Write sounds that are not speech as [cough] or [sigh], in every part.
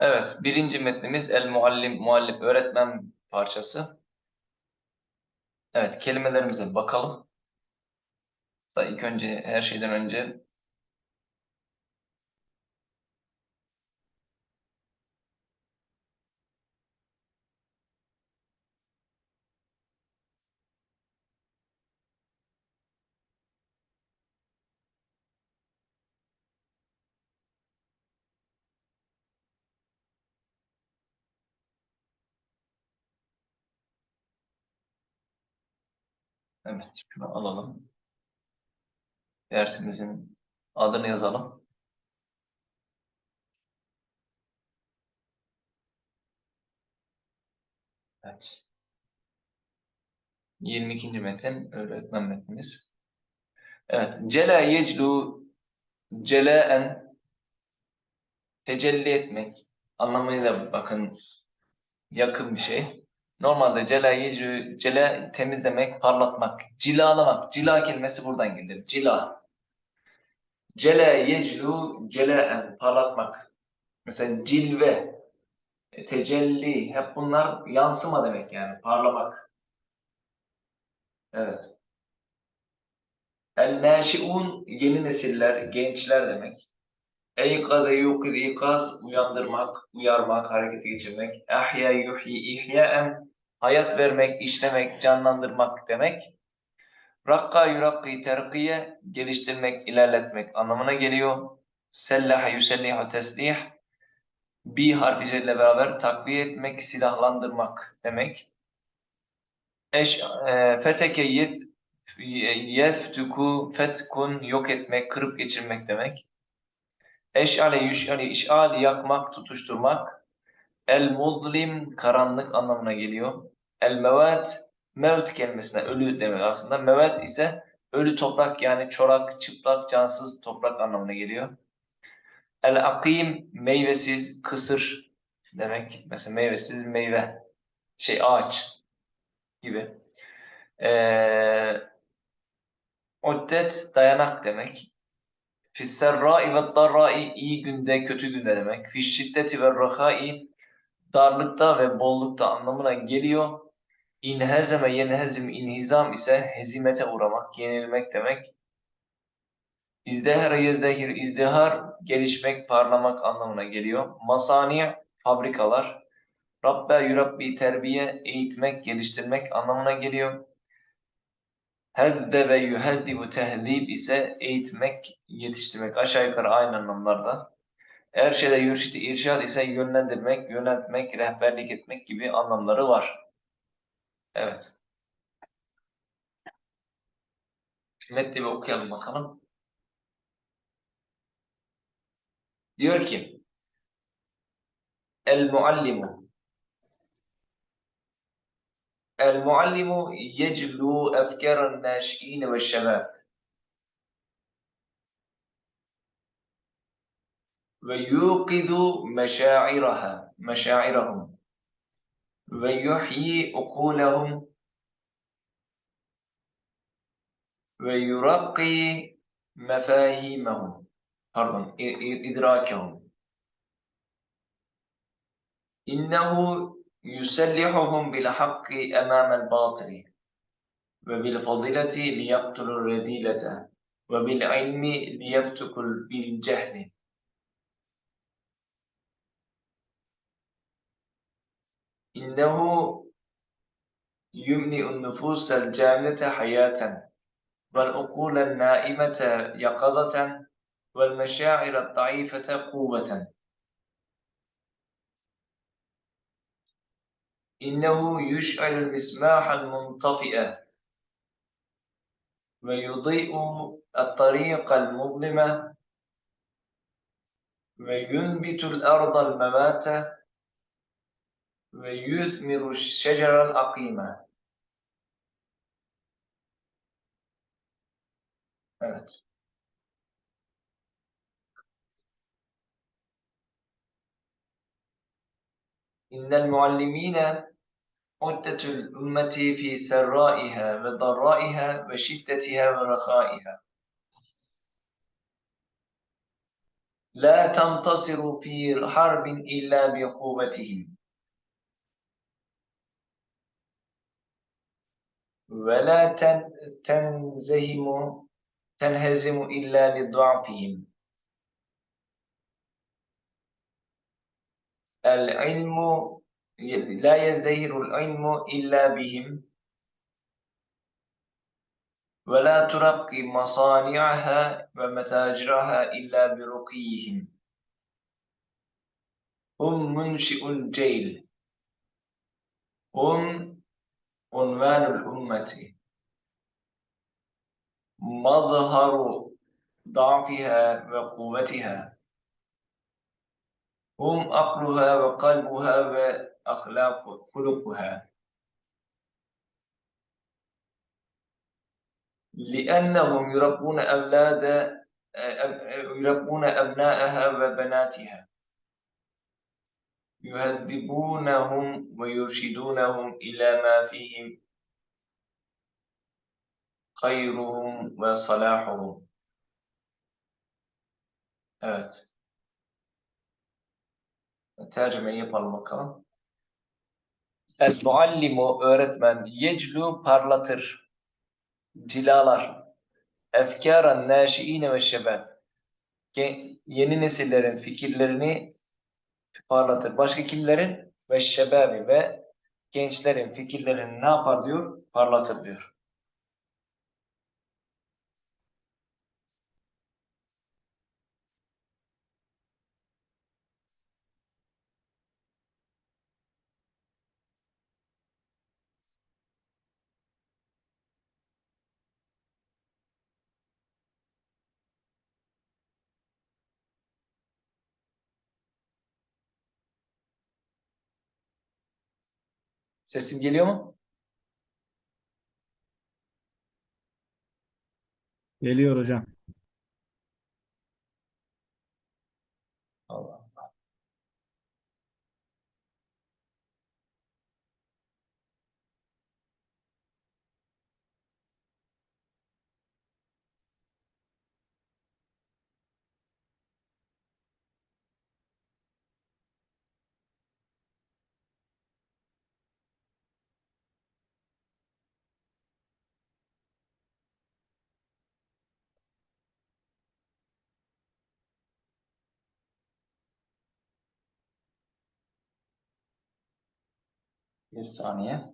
Evet, birinci metnimiz el muallim, muallif, öğretmen parçası. Evet, kelimelerimize bakalım. Da ilk önce, her şeyden önce evet, şunu alalım. Dersimizin adını yazalım. Evet. 22. metin, öğretmen metnimiz. Evet, cela yeclu celaen tecelli etmek anlamıyla bakın yakın bir şey. Normalde cela yeclu cela temizlemek, parlatmak, cilalamak. Cila kelimesi buradan gelir. Cila. Cela yeclu celaen parlatmak. Mesela cilve, e, tecelli hep bunlar yansıma demek yani parlamak. Evet. El naşiun yeni nesiller, gençler demek. Eykade yukid ikaz uyandırmak, uyarmak, harekete geçirmek. Ahya yuhyi ihyaen hayat vermek, işlemek, canlandırmak demek. Rakka yurakki terkiye geliştirmek, ilerletmek anlamına geliyor. Sellaha yusellihu teslih bir harfi ile beraber takviye etmek, silahlandırmak demek. Eş, e, feteke yet, yeftuku fetkun yok etmek, kırıp geçirmek demek. Eş'ale yüş'ale iş'al yakmak, tutuşturmak. El mudlim karanlık anlamına geliyor. El mevat mevt kelimesine ölü demek aslında. Mevat ise ölü toprak yani çorak, çıplak, cansız toprak anlamına geliyor. El akim meyvesiz, kısır demek. Mesela meyvesiz meyve, şey ağaç gibi. Ee, dayanak demek. Fisserra'i ve darra'i iyi günde, kötü günde demek. Fişşiddeti ve rahai darlıkta ve bollukta anlamına geliyor. İnhezeme yenhezim inhizam ise hezimete uğramak, yenilmek demek. İzdehara yezdehir izdihar gelişmek, parlamak anlamına geliyor. Masani fabrikalar. Rabbe yurabbi terbiye eğitmek, geliştirmek anlamına geliyor. Hedde ve yuheddibu tehdib ise eğitmek, yetiştirmek aşağı yukarı aynı anlamlarda. Erşede yürşidi irşad ise yönlendirmek, yöneltmek, rehberlik etmek gibi anlamları var. Evet. Metni bir okuyalım bakalım. Diyor ki El muallimu El muallimu yeclu efkaren naşi'in ve şebab ve yuqidu meşairaha meşairahum ve yuhyi ukulahum ve yurakki mefahimahum pardon idrakahum innehu yusellihuhum bil hakki emamel batili ve bil fadileti liyaktulur redilete إنه يملئ النفوس الجامدة حياة والعقول النائمة يقظة والمشاعر الضعيفة قوة. إنه يشعل المسماح المنطفئة ويضيء الطريق المظلمة وينبت الأرض المماتة ويثمر الشجر الأقيمة Evet. إن المعلمين عدة الأمة في سرائها وضرائها وشدتها ورخائها La tantasiru fi harbin illa bi ولا تنزهم تنهزم إلا لضعفهم. العلم لا يزدهر العلم إلا بهم. ولا ترقي مصانعها ومتاجرها إلا برقيهم. هم منشئ الجيل. هم عنوان الأمة. مظهر ضعفها وقوتها. هم عقلها وقلبها وأخلاق خلقها. لأنهم يربون أولاد يربون أبناءها وبناتها. yuheddibunahum ve yurşidunahum ila ma fihim hayruhum ve salahuhum. Evet. Tercümeyi yapalım bakalım. El muallimu öğretmen yeclu parlatır. Cilalar. Efkâran nâşiîne ve şebeb. Yeni nesillerin fikirlerini parlatır. Başka kimlerin? Ve şebabi ve gençlerin fikirlerini ne yapar diyor? Parlatır diyor. Sesim geliyor mu? Geliyor hocam. Bir saniye.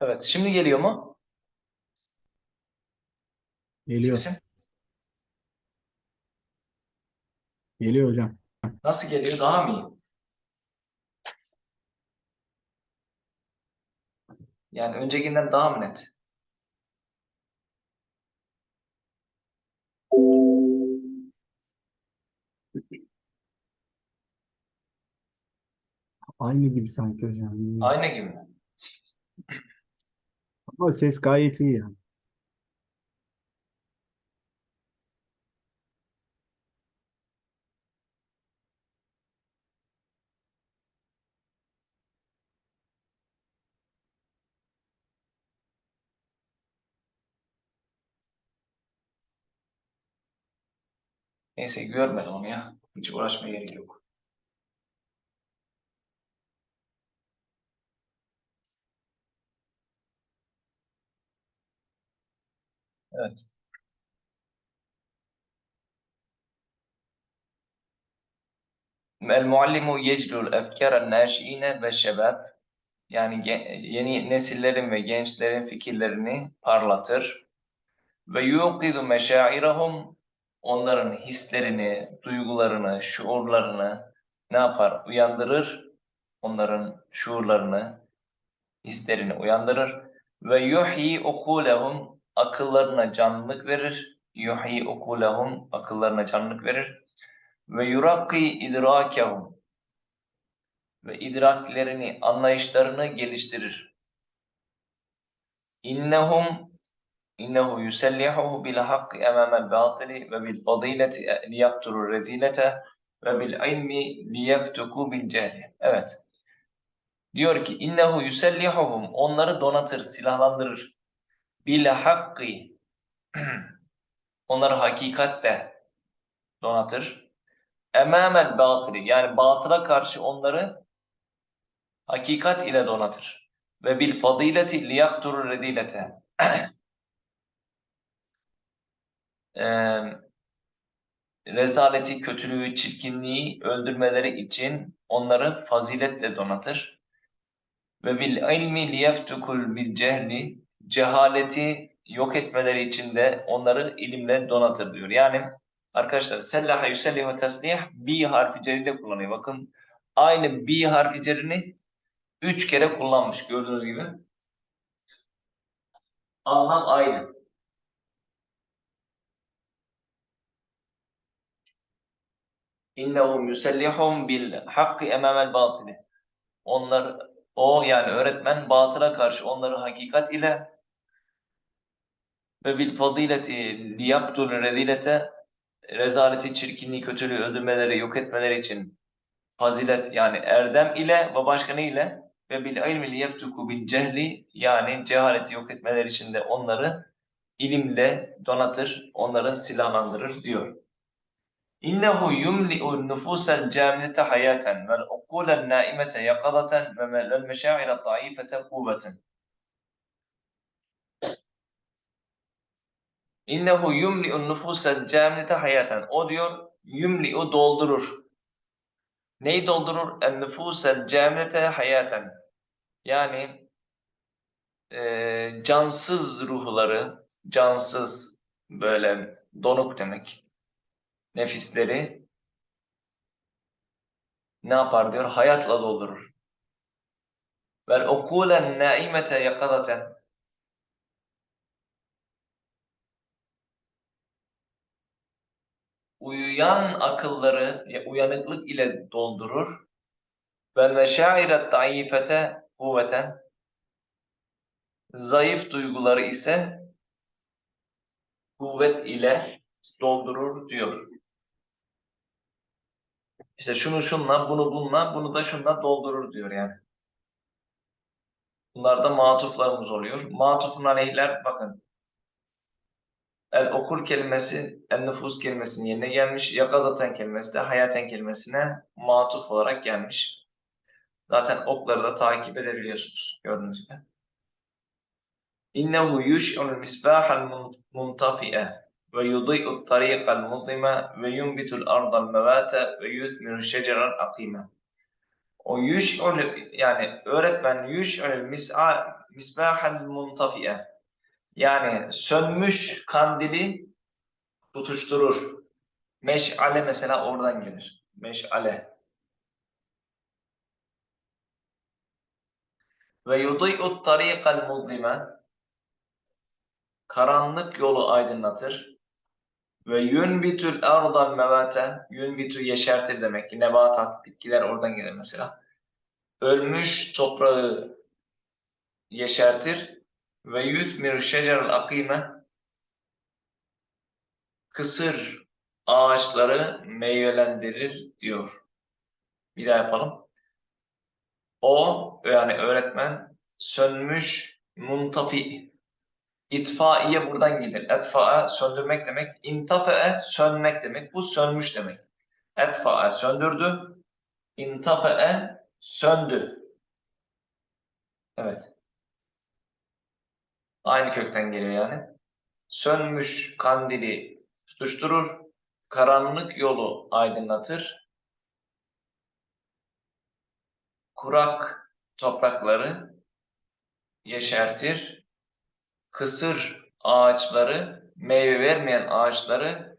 Evet, şimdi geliyor mu? Geliyor. Sesim? Geliyor hocam. Nasıl geliyor? Daha mı iyi? Yani öncekinden daha mı net? Aynı gibi sanki hocam. Aynı gibi mi? Ama ses gayet iyi yani. Neyse görmedim onu ya. Hiç uğraşmaya gerek yok. Evet. El muallimu yeclul efkâren nâşiine ve şebab. Yani yeni nesillerin ve gençlerin fikirlerini parlatır. Ve yuqidu meşairahum onların hislerini, duygularını, şuurlarını ne yapar? Uyandırır. Onların şuurlarını, hislerini uyandırır. Ve yuhyi ukulehum akıllarına canlılık verir. Yuhyi ukulehum akıllarına canlılık verir. Ve yurakki idrakehum ve idraklerini, anlayışlarını geliştirir. İnnehum innehu yusellihuhu bil hakkı emamel batili ve bil fadileti liyakturu redilete ve bil ilmi liyeftuku bil cehli. Evet. Diyor ki innehu yusellihuhum onları donatır, silahlandırır. Bil [clears throat] hakkı onları hakikatle donatır. Emamel batili yani batıla karşı onları hakikat ile donatır. Ve bil fadileti liyakturu redilete. Eee, rezaleti, kötülüğü, çirkinliği öldürmeleri için onları faziletle donatır. Ve bil ilmi liyeftukul bil cehli cehaleti yok etmeleri için de onları ilimle donatır diyor. Yani arkadaşlar sellaha yusellihu teslih bi harfi cerinde kullanıyor. Bakın aynı bi harfi cerini üç kere kullanmış gördüğünüz gibi. Anlam aynı. İnnehum yusellihum bil hakkı emamel batili. Onlar o yani öğretmen batıla karşı onları hakikat ile ve bil fadileti liyaktul rezilete rezaleti, çirkinliği, kötülüğü öldürmeleri, yok etmeleri için fazilet yani erdem ile ve başka ne ile ve bil ilmi liyeftuku bil cehli yani cehaleti yok etmeleri için de onları ilimle donatır, onları silahlandırır diyor. İnnehu yumli'u nufusel camilete hayaten vel ukulen naimete yakadaten ve vel meşaire taifete kuvveten. İnnehu yumli'u nufusel camilete hayaten. O diyor yumli'u doldurur. Neyi doldurur? En nufusel camilete hayaten. Yani e, cansız ruhları, cansız böyle donuk demek. Nefisleri ne yapar diyor? Hayatla doldurur. Vel okulen naimete yakadaten. Uyuyan akılları ya uyanıklık ile doldurur. Vel meşairet daifete kuvveten. Zayıf duyguları ise kuvvet ile doldurur diyor. İşte şunu şunla, bunu bununla, bunu da şunla doldurur diyor yani. Bunlar da matuflarımız oluyor. Matufun aleyhler bakın. El okur kelimesi, el nüfus kelimesinin yerine gelmiş. Yakadaten kelimesi de hayaten kelimesine matuf olarak gelmiş. Zaten okları da takip edebiliyorsunuz. Gördüğünüz gibi. İnnehu yuş'ul misbahal muntafi'e ve yudî'u tarîkal mudlime ve yunbitul ardal mevâte ve yuthmiru şeceral akîme. O yuş'ul yani öğretmen yuş'ul mis'a misbahal muntafi'e yani sönmüş kandili tutuşturur. Meşale mesela oradan gelir. Meşale. Ve yudî'u tarîkal mudlime karanlık yolu aydınlatır. Ve yunbitul ardal mevate yunbitu yeşertir demek ki nebatat bitkiler oradan gelir mesela. Ölmüş toprağı yeşertir ve yuthmiru şecerel akime kısır ağaçları meyvelendirir diyor. Bir daha yapalım. O yani öğretmen sönmüş muntafi İtfaiye buradan gelir. Etfa'a söndürmek demek. İntafe'e sönmek demek. Bu sönmüş demek. Etfa'a söndürdü. İntafe'e söndü. Evet. Aynı kökten geliyor yani. Sönmüş kandili tutuşturur. Karanlık yolu aydınlatır. Kurak toprakları yeşertir kısır ağaçları, meyve vermeyen ağaçları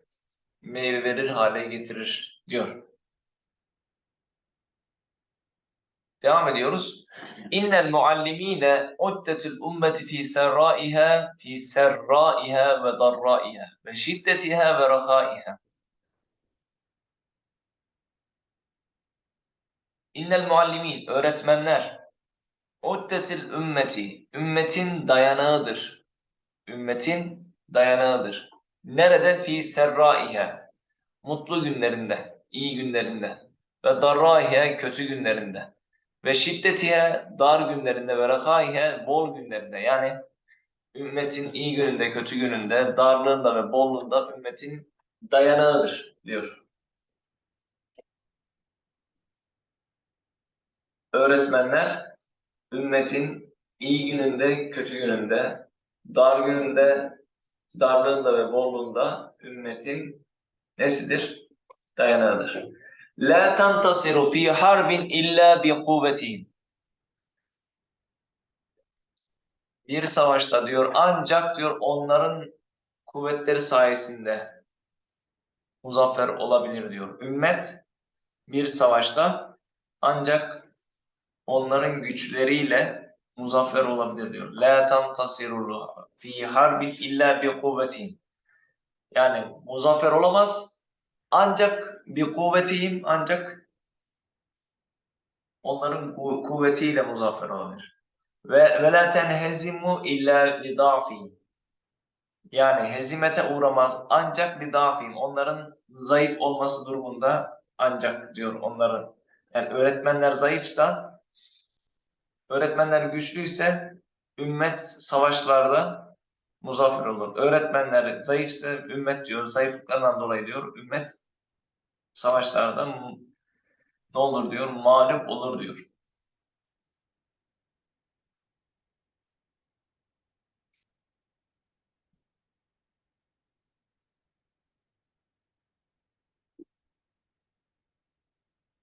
meyve verir hale getirir diyor. Devam ediyoruz. İnnel muallimine uddetul ummeti fi serraiha fi serraiha ve darraiha ve şiddetiha ve rahaiha. İnnel muallimin, öğretmenler. Uddetil ümmeti, ümmetin dayanağıdır. Ümmetin dayanağıdır. Nerede? Fi serraihe, mutlu günlerinde, iyi günlerinde. Ve darraihe, kötü günlerinde. Ve şiddetihe, dar günlerinde. Ve rekaihe, bol günlerinde. Yani ümmetin iyi gününde, kötü gününde, darlığında ve bolluğunda ümmetin dayanağıdır diyor. Öğretmenler ümmetin iyi gününde, kötü gününde, dar gününde, darlığında ve bolluğunda ümmetin nesidir? Dayanağıdır. La tantasiru fi harbin illa bi kuvvetihim. Bir savaşta diyor ancak diyor onların kuvvetleri sayesinde muzaffer olabilir diyor. Ümmet bir savaşta ancak onların güçleriyle muzaffer olabilir diyor. La tantasiru fi harbin illa bi kuvvetin. Yani muzaffer olamaz ancak bir kuvvetiyim ancak onların ku- kuvvetiyle muzaffer olabilir. Ve ve la tenhezimu illa li da'fihim. Yani hezimete uğramaz ancak li da'fihim. Onların zayıf olması durumunda ancak diyor onların. Yani öğretmenler zayıfsa öğretmenler güçlüyse ümmet savaşlarda muzaffer olur. Öğretmenler zayıfsa ümmet diyor zayıflıklarından dolayı diyor ümmet savaşlarda ne olur diyor mağlup olur diyor.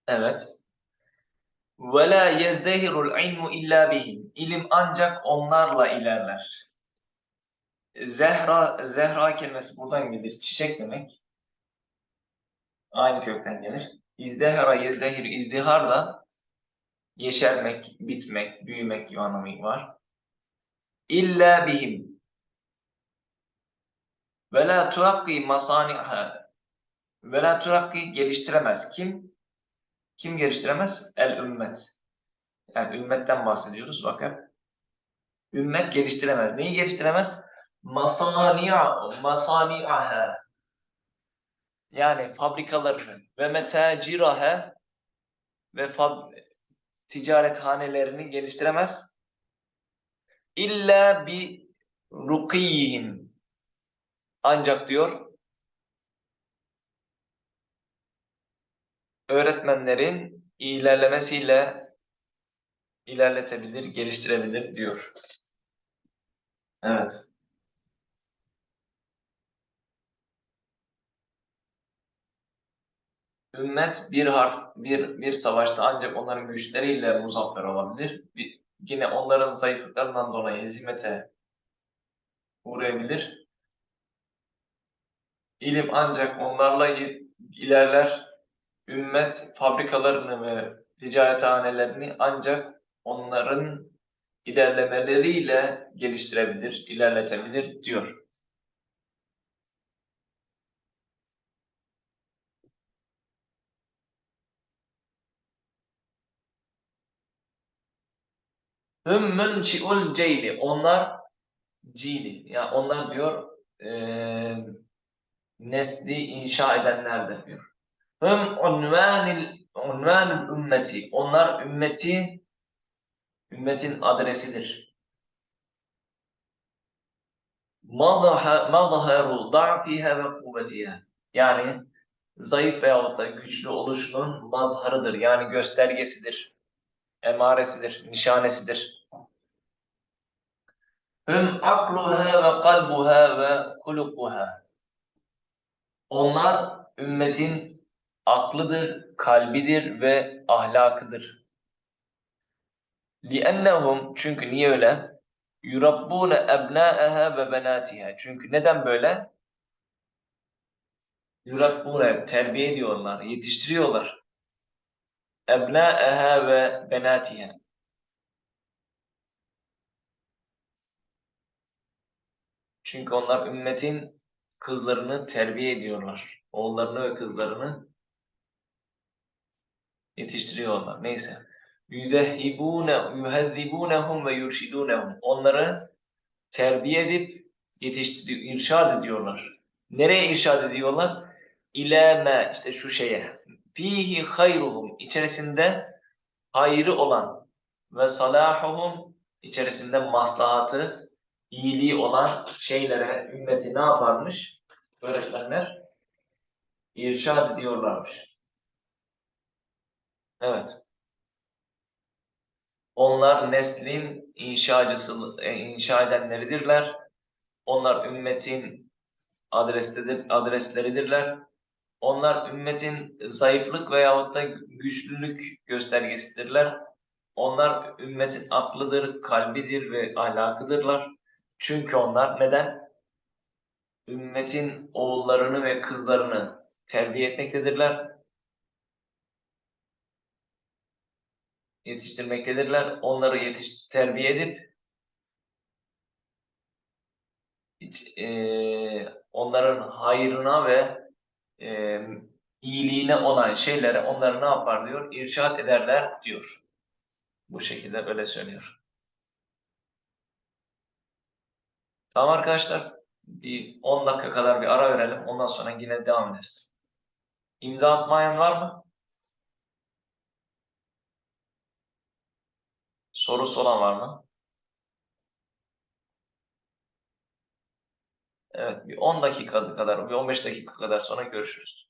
Evet. Ve la yezdehirul ilmu illa bihim. İlim ancak onlarla ilerler. Zehra, zehra kelimesi buradan gelir. Çiçek demek. Aynı kökten gelir. İzdehara, yezdehir, izdihar da yeşermek, bitmek, büyümek gibi anlamı var. İlla bihim. Ve la turakki masaniha. Ve la turakki geliştiremez. Kim? Kim geliştiremez? El ümmet. Yani ümmetten bahsediyoruz. Bakın. Ümmet geliştiremez. Neyi geliştiremez? Masani'a, masani'aha. Yani fabrikalarını ve metaciraha ve fab ticarethanelerini geliştiremez. İlla bi rukiyihim. Ancak diyor öğretmenlerin ilerlemesiyle ilerletebilir, geliştirebilir diyor. Evet. Ümmet bir harf, bir, bir savaşta ancak onların güçleriyle muzaffer olabilir. Bir- yine onların zayıflıklarından dolayı hezimete uğrayabilir. İlim ancak onlarla ilerler. Ümmet fabrikalarını ve ticarethanelerini ancak onların ilerlemeleriyle geliştirebilir, ilerletebilir diyor. Hümmün çi'ul ceyli. Onlar cili. Yani onlar diyor eee nesli inşa edenlerdir diyor. Hüm unvanil unvanul ümmeti. Onlar ümmeti ümmetin adresidir. Madaharu da'fiha ve kuvvetiha. Yani zayıf veyahut da güçlü oluşunun mazharıdır. Yani göstergesidir. Emaresidir, nişanesidir. Hüm akluha ve kalbuha ve hulukuha. Onlar ümmetin aklıdır, kalbidir ve ahlakıdır. لِأَنَّهُمْ Çünkü niye öyle? يُرَبُّونَ أَبْنَاءَهَا ve benatiha. Çünkü neden böyle? Yurabbune terbiye ediyorlar, yetiştiriyorlar. Ebnâeha ve benatiha. Çünkü onlar ümmetin kızlarını terbiye ediyorlar. Oğullarını ve kızlarını Yetiştiriyorlar. Neyse. Yüdehibune, yuhezzibunehum ve yurşidunehum. Onları terbiye edip yetiştiriyor, irşad ediyorlar. Nereye irşad ediyorlar? İlâ me, işte şu şeye. Fihi hayruhum, içerisinde hayrı olan ve salahuhum, içerisinde maslahatı, iyiliği olan şeylere ümmeti ne yaparmış? Öğretmenler irşad ediyorlarmış. Evet. Onlar neslin inşacısı, e, inşa edenleridirler. Onlar ümmetin adrestedir, adresleridirler. Onlar ümmetin zayıflık veyahut da güçlülük göstergesidirler. Onlar ümmetin aklıdır, kalbidir ve ahlakıdırlar. Çünkü onlar neden? Ümmetin oğullarını ve kızlarını terbiye etmektedirler. Yetiştirmektedirler. Onları yetiş terbiye edip hiç, eee, onların hayrına ve eee, iyiliğine olan şeylere onları ne yapar diyor? İrşad ederler diyor. Bu şekilde böyle söylüyor. Tamam arkadaşlar. Bir 10 dakika kadar bir ara verelim. Ondan sonra yine devam ederiz. İmza atmayan var mı? Sorusu olan var mı? Evet, bir 10 dakika kadar, bir 15 dakika kadar sonra görüşürüz.